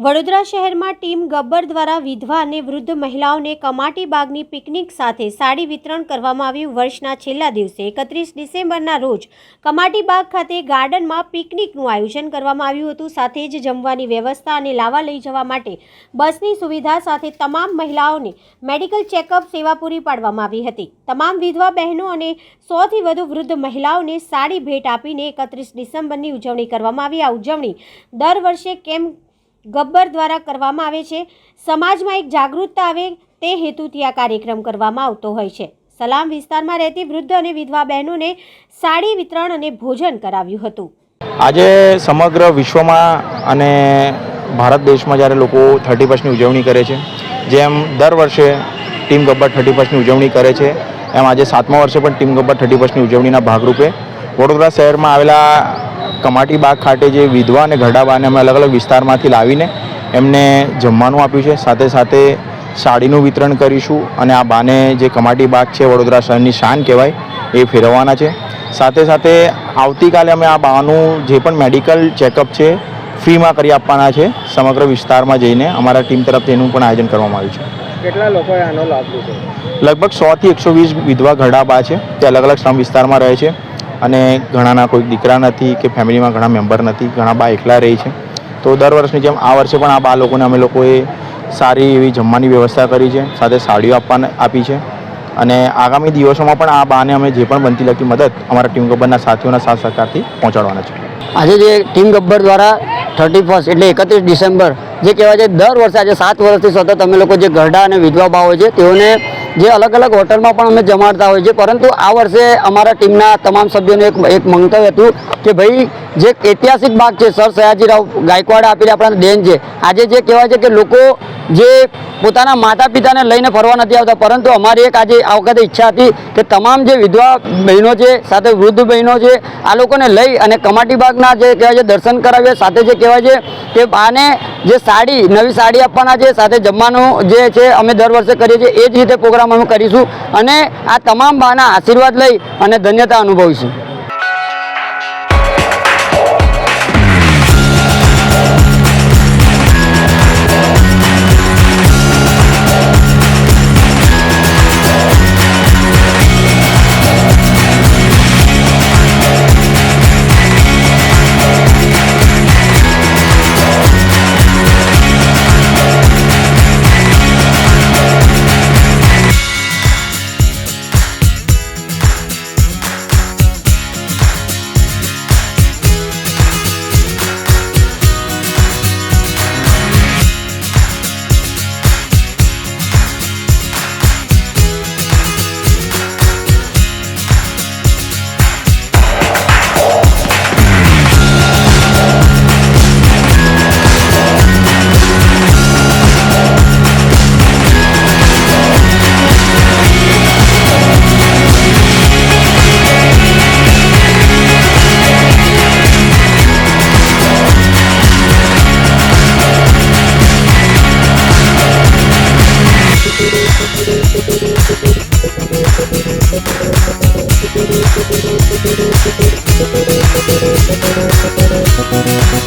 વડોદરા શહેરમાં ટીમ ગબ્બર દ્વારા વિધવા અને વૃદ્ધ મહિલાઓને કમાટી બાગની પિકનિક સાથે સાડી વિતરણ કરવામાં આવ્યું વર્ષના છેલ્લા દિવસે, એકત્રીસ ડિસેમ્બરના રોજ કમાટી બાગ ખાતે ગાર્ડનમાં પિકનિકનું આયોજન કરવામાં આવ્યું હતું. સાથે જ જમવાની વ્યવસ્થા અને લાવા લઈ જવા માટે બસની સુવિધા સાથે તમામ મહિલાઓને મેડિકલ ચેકઅપ સેવા પૂરી પાડવામાં આવી હતી. તમામ વિધવા બહેનો અને સોથી વધુ વૃદ્ધ મહિલાઓને સાડી ભેટ આપીને એકત્રીસ ડિસેમ્બરની ઉજવણી કરવામાં આવી. આ ઉજવણી દર વર્ષે કેમ ગબ્બર દ્વારા કરવામાં આવે છે. સમાજમાં એક જાગૃતતા આવે તે હેતુથી આ કાર્યક્રમ કરવામાં આવતો હોય છે. સલામ વિસ્તારમાં રહેતી વૃદ્ધ અને વિધવા બહેનોને સાડી વિતરણ અને ભોજન કરાવ્યું હતું. આજે સમગ્ર વિશ્વમાં અને ભારત દેશમાં જ્યારે લોકો થર્ટી ફર્સ્ટની ઉજવણી કરે છે, જેમ દર વર્ષે ટીમ ગબ્બર થર્ટી ફર્સ્ટની ઉજવણી કરે છે, એમ આજે સાતમા વર્ષે પણ ટીમ ગબ્બર થર્ટી ફર્સ્ટની ઉજવણીના ભાગરૂપે વડોદરા શહેરમાં આવેલા કમાટી બાગ ખાતે જે વિધવા અને ઘરડાબાને અમે અલગ અલગ વિસ્તારમાંથી લાવીને એમને જમવાનું આપ્યું છે. સાથે સાથે સાડીનું વિતરણ કરીશું અને આ બાને જે કમાટી બાગ છે વડોદરા શહેરની શાન કહેવાય એ ફેરવવાના છે. સાથે સાથે આવતીકાલે અમે આ બાનું જે પણ મેડિકલ ચેકઅપ છે ફ્રીમાં કરી આપવાના છે. સમગ્ર વિસ્તારમાં જઈને અમારા ટીમ તરફથી એનું પણ આયોજન કરવામાં આવ્યું છે. કેટલા લોકોએ આનો લાભ લીધો? લગભગ સોથી એકસો વીસ વિધવા ઘરડા બા છે તે અલગ અલગ શ્રમ વિસ્તારમાં રહે છે. અને ઘણાના કોઈ દીકરા નથી કે ફેમિલીમાં ઘણા મેમ્બર નથી, ઘણા બા એકલા રહે છે. તો દર વર્ષની જેમ આ વર્ષે પણ આ બા લોકોને અમે લોકોએ સારી એવી જમવાની વ્યવસ્થા કરી છે, સાથે સાડીઓ આપવાના આપી છે. અને આગામી દિવસોમાં પણ આ બાને અમે જે પણ બનતી લગતી મદદ અમારા ટીમ ગબ્બરના સાથીઓના સાથ સહકારથી પહોંચાડવાના છે. આજે જે ટીમ ગબ્બર દ્વારા થર્ટી ફર્સ્ટ એટલે એકત્રીસ ડિસેમ્બર, જે કહેવાય છે, દર વર્ષે આજે સાત વર્ષથી સતત અમે લોકો જે ગરડા અને વિધવા ભાવો છે, તેઓને જે અલગ અલગ હોટલમાં પણ અમે જમાડતા હોય છે પરંતુ આ વર્ષે અમારા ટીમના તમામ સભ્યોને એક એક મંતવ્ય હતું કે ભાઈ, જે ઐતિહાસિક ભાગ છે, સર સયાજીરાવ ગાયકવાડ આપેલી આપણા દેન છે, આજે જે કહેવાય છે કે લોકો જે પોતાના માતા પિતાને લઈને ફરવા નથી આવતા, પરંતુ અમારી એક આજે આ વખતે ઈચ્છા હતી કે તમામ જે વિધવા બહેનો છે, સાથે વૃદ્ધ બહેનો છે, આ લોકોને લઈ અને કમાટી બાગના જે કહેવાય છે, દર્શન કરાવીએ. સાથે જે કહેવાય છે કે આને જે સાડી, નવી સાડી આપવાના છે, સાથે જમવાનું જે છે, અમે દર વર્ષે કરીએ છીએ, એ જ રીતે પ્રોગ્રામ અમે કરીશું અને આ તમામ બાના આશીર્વાદ લઈ અને ધન્યતા અનુભવીશું. We'll